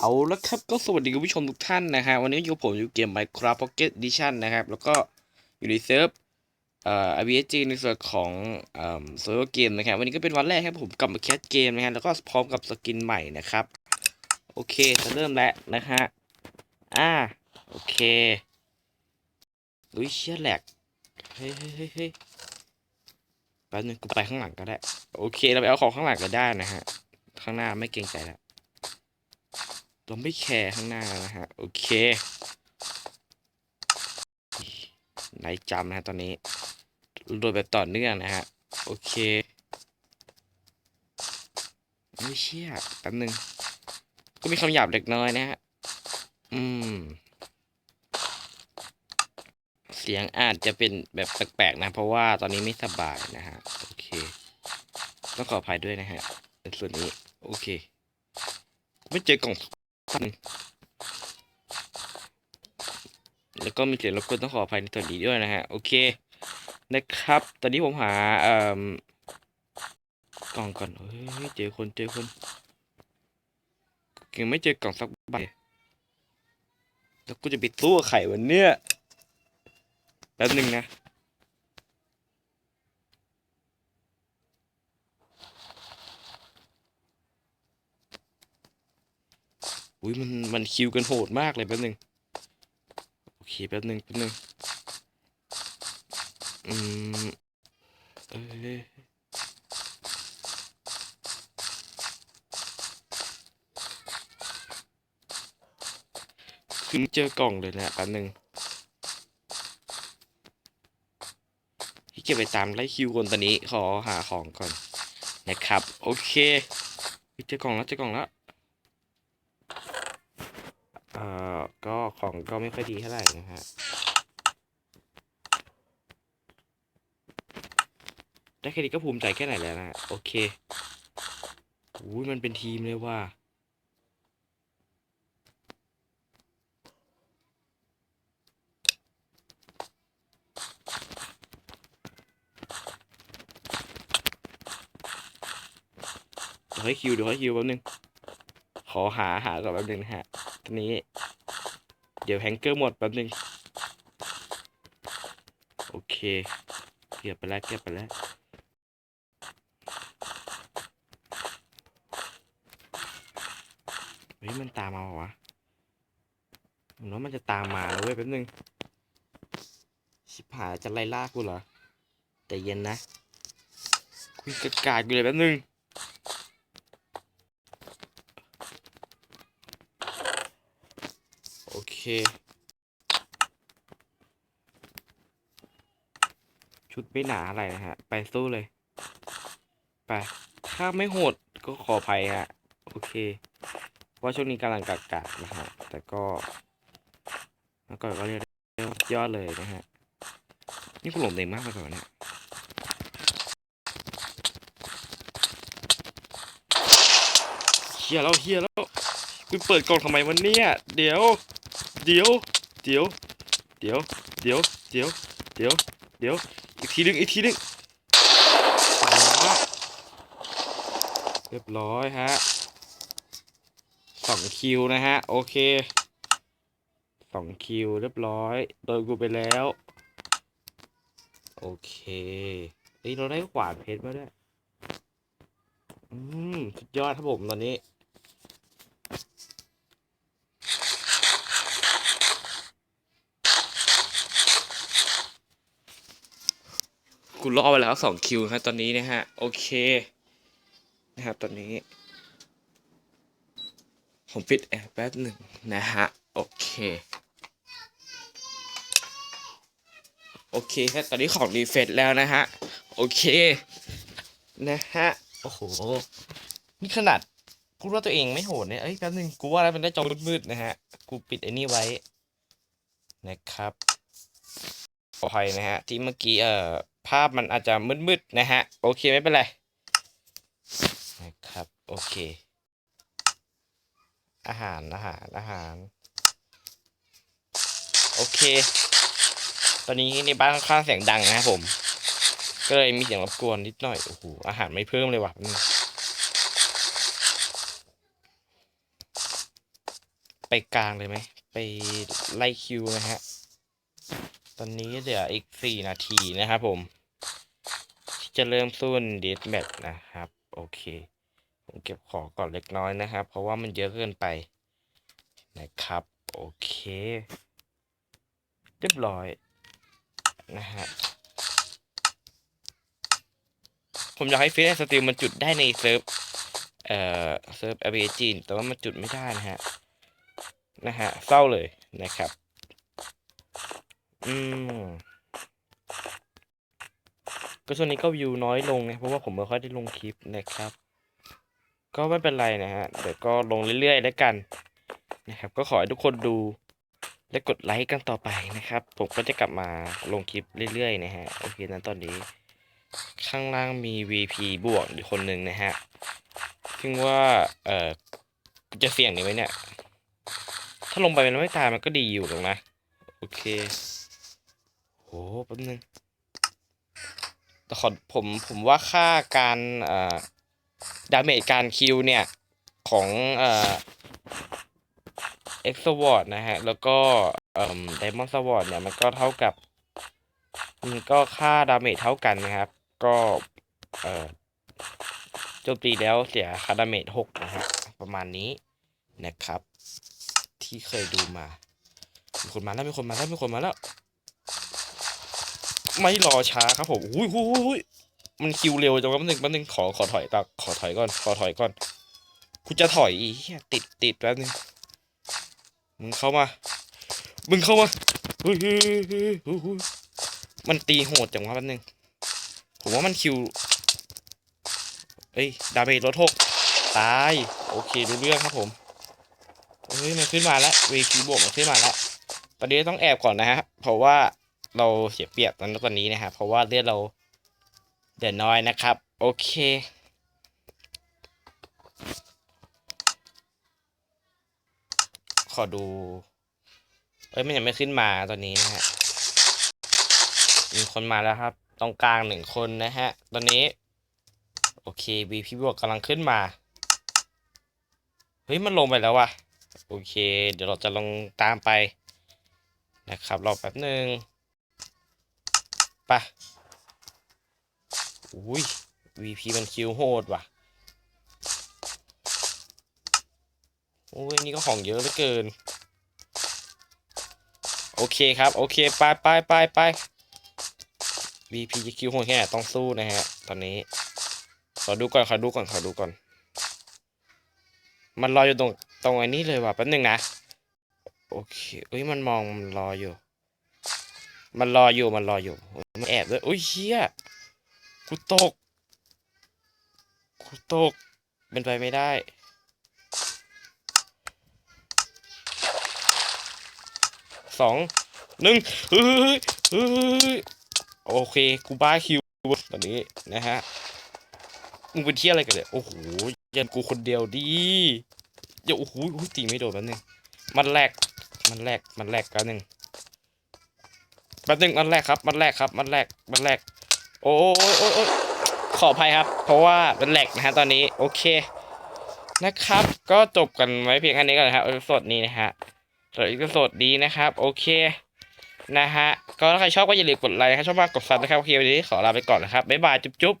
เอาละครับก็สวัสดีคุณผู้ชมทุกท่านนะฮะวันนี้อยู่ผมอยู่เกม Minecraft Pocket Edition นะครับ แล้วก็อยู่ในเซิร์ฟเอ่อ RBSG ในส่วนของเอ่อโซโลเกมนะครับ วันนี้ก็เป็นวันแรกครับผมกลับมาแคสเกมนะฮะแล้วก็พร้อมกับสกินใหม่นะครับ โอเคจะเริ่มแล้วนะฮะอ่าโอเคอุ้ยเชี่ยแหลกเฮ้เฮ้ยเฮ้ยเฮ้ยแป๊บนึงกูไปข้างหลังก็ได้ โอเคเราไปเอาของข้างหลังก็ได้นะฮะข้างหน้าไม่เกรงใจแล้ว เราไม่แคร์ข้างหน้านะฮะ โอเคไหนจำนะฮะตอนนี้โดยแบบต่อเนื่องนะฮะ โอเคไม่เชี่ยแป๊บนึง ก็มีคำหยาบเล็กน้อยนะฮะ อืม เสียงอาจจะเป็นแบบแปลกๆนะ เพราะว่าตอนนี้ไม่สบายนะฮะ โอเค ต้องขออภัยด้วยนะฮะในส่วนนี้ โอเค ไม่เจอกล่อง หนึ่งแล้วก็มีเสียงรบกวนต้องขออภัยในส่วนนี้ด้วยนะฮะ โอเค นะครับ ตอนนี้ผมหาเอ่อกล่องก่อนเฮ้ยเจอคนเจอคนยังไม่เจอกล่องสักใบแล้วกูจะไปตู้ไข่วันเนี้ยแป๊บหนึ่งนะ อุ้ยมันมันคิวกันโหดมากเลยแป๊บนึงโอเคแป๊บนึงแป๊บนึงอืมเอ้ยคือเจอกล่องเลยนะแป๊บนึงที่เก็บไปตามไล่คิวคนตอนนี้ขอหาของก่อนนะครับ โอเคเจอกล่องแล้วเจอกล่องแล้ว อ่อก็ของก็ไม่ค่อยดีเท่าไหร่นะฮะ ได้แค่นี้ก็ภูมิใจแค่ไหนแล้วนะ โอเคอุ้ยมันเป็นทีมเลยว่าเดี๋ยวให้คิวเดี๋ยวให้คิวแป๊บนึง อหาหาก่อนแป๊บนึงนะฮะทีนี้ เดี๋ยวแฮงเกอร์หมดแป๊บนึง โอเค เก็บไปแล้วเก็บไปแล้วเฮ้ยมันตามมาเหรอวะผมว่ามันจะตามมาแล้วเว้ยแป๊บนึง ชิบหายจะไล่ล่ากูเหรอแต่เย็นนะคุยกากาดอยู่เลยแป๊บนึง โอ เค ชุดไม่หนาอะไรนะฮะ ไปสู้เลย ไป ถ้าไม่โหดก็ขออภัยฮะ โอเคเพราะว่าช่วงนี้กำลังกากานะฮะ แต่ก็แล้วก็ก็เรียกยอดเลยนะฮะ นี่กูหลงเต็มมากไปก่อนเนี่ยเฮียแล้วเฮียแล้วคุณเปิดกล่องทำไมวันนี้เดี๋ยว เดี๋ยว เดี๋ยว เดี๋ยว เดี๋ยว เดี๋ยว เดี๋ยว เดี๋ยว อีกทีหนึง อีกทีหนึงอ่าเรียบร้อยฮะสองคิวนะฮะ โอเคสองคิวเรียบร้อย โดนกูไปแล้ว โอเคเฮ้ยเราได้ขวานเพชรมาด้วย อืม สุดยอดครับผมตอนนี้ กูล่อไปแล้วสองคิวครับตอนนี้นะฮะ โอเค นะครับ ตอนนี้ ผมปิดแอร์แป๊บหนึ่งนะฮะ โอเค โอเคครับตอนนี้ของรีเฟซแล้วนะฮะ โอเค นะฮะ โอ้โห นี่ขนาดกูว่าตัวเองไม่โหดเนี่ย เอ้ยแป๊บนึงกูว่าแล้วมันได้จอมืดๆนะฮะ กูปิดไอ้นี่ไว้ นะครับขออภัยนะฮะ ที่เมื่อกี้เอ่อ ภาพมันอาจจะมืดๆนะฮะ โอเคไม่เป็นไรนะครับ โอเค อาหารอาหารอาหาร โอเค ตอนนี้ในบ้านค่อนข้างเสียงดังนะครับผม ก็เลยมีเสียงรบกวนนิดหน่อยโอ้โหอาหารไม่เพิ่มเลยว่ะไปกลางเลยไหม ไปไล่คิวนะฮะ ตอนนี้เหลืออีกสี่นาทีนะครับผม จะเริ่มสู้เดทแมทนะครับ โอเค ผมเก็บของก่อนเล็กน้อยนะครับ เพราะว่ามันเยอะเกินไปนะครับ โอเค เรียบร้อยนะฮะผมอยากให้ฟิสสติลมันจุดได้ในเซิร์ฟ เอ่อ เซิร์ฟ a b จีนแต่ว่ามันจุดไม่ได้นะฮะ นะฮะ เศร้าเลยนะครับ อืม ก็ช่วงนี้ก็วิวน้อยลงนะเพราะว่าผมไม่ค่อยได้ลงคลิปนะครับ ก็ไม่เป็นไรนะฮะเดี๋ยวก็ลงเรื่อยๆแล้วกันนะครับ ก็ขอให้ทุกคนดูและกดไลค์กันต่อไปนะครับ ผมก็จะกลับมาลงคลิปเรื่อยๆนะฮะโอเคนั้นตอนนี้ ข้างล่างมี VP บวกอีกคนหนึ่งนะฮะซึ่งว่าเออจะเสี่ยงดีไหมเนี่ย ถ้าลงไปมันไม่ตายมันก็ดีอยู่หรอกนะ โอเคโหแป๊บนึง แต่ขอผมผมว่าค่าการดาเมจการคิวเนี่ย ของเอ็กซ์วอร์ดนะฮะ แล้วก็เอ่อไดมอนด์สวอร์ดเนี่ย มันก็เท่ากับ มันก็ค่าดาเมจเท่ากันนะครับ ก็เอ่อโจมตีแล้วเสียค่าดาเมจหกนะฮะ ประมาณนี้นะครับ ที่เคยดูมา มีคนมาแล้วมีคนมาแล้วมีคนมาแล้ว ไม่รอช้าครับผมอุ้ยอุ้ยมันคิวเร็วจังแป๊บนึงแป๊บนึงขอขอถอยตักขอถอยก่อน ขอถอยก่อนกูจะถอยอีเหี้ยติดติดแป๊บนึงมึงเข้ามา มึงเข้ามาเฮ้ยเฮ้ยเฮ้ยมันตีโหดจังวะแป๊บนึงผมว่ามันคิวเอ้ยดาเมจลดหกตายโอเครู้เรื่องครับผมเฮ้ยมันขึ้นมาแล้วเวทีบวกมันขึ้นมาแล้วตอนนี้ต้องแอบก่อนนะฮะเพราะว่า เราเสียเปรียบตอนตอนนี้นะฮะเพราะว่าเลือดเราเดือดน้อยนะครับ โอเคขอดู เอ้ยมันยังไม่ขึ้นมาตอนนี้นะฮะ มีคนมาแล้วครับ ตรงกลางหนึ่งคนนะฮะ ตอนนี้ โอเคบีพี่บวกกำลังขึ้นมา เฮ้ยมันลงไปแล้วว่ะ โอเค เดี๋ยวเราจะลงตามไปนะครับ รอแป๊บหนึ่ง ปะอุ้ย VP มันคิวโหดว่ะ โอ้ย นี่ก็ของเยอะเหลือเกิน โอเคครับ โอเค ไปไปไปไป VP จะคิวโหดแค่ไหนต้องสู้นะฮะ ตอนนี้ ขอดูก่อน ขอดูก่อน ขอดูก่อน มันรออยู่ตรง ตรงไอ้นี้เลยว่ะ แป๊บหนึงนะ โอเคเอ้ย มันมองมันรออยู่ มันรออยู่มันรออยู่มันแอบด้วยอุ้ยเชี่ยกูตกกูตกเป็นไปไม่ได้สองหนึ่งเฮ้ยเฮ้ยโอเคกูบ้าคิวตอนนี้นะฮะมึงเป็นเที่ยอะไรกันเนี่ยโอ้โหยันกูคนเดียวดีเดี๋ยวโอ้โหคุตีไม่โดนแป๊บนึงมันแรกมันแรกมันแรกแป๊บนึง แป๊บนึงมันแรกครับมันแรกครับมันแรกมันแรก โอ้ยโอ้ยโอ้ยขออภัยครับ เพราะว่ามันแรกนะฮะตอนนี้โอเคนะครับ ก็จบกันไว้เพียงแค่นี้ก่อนนะครับเอพิโซดนี้นะฮะสำหรับเอพิโซดนี้นะครับ โอเคนะฮะก็ถ้าใครชอบก็อย่าลืมกดไลค์นะครับชอบมากกดซับนะครับโอเควันนี้ขอลาไปก่อนนะครับบ๊ายบายจุ๊บ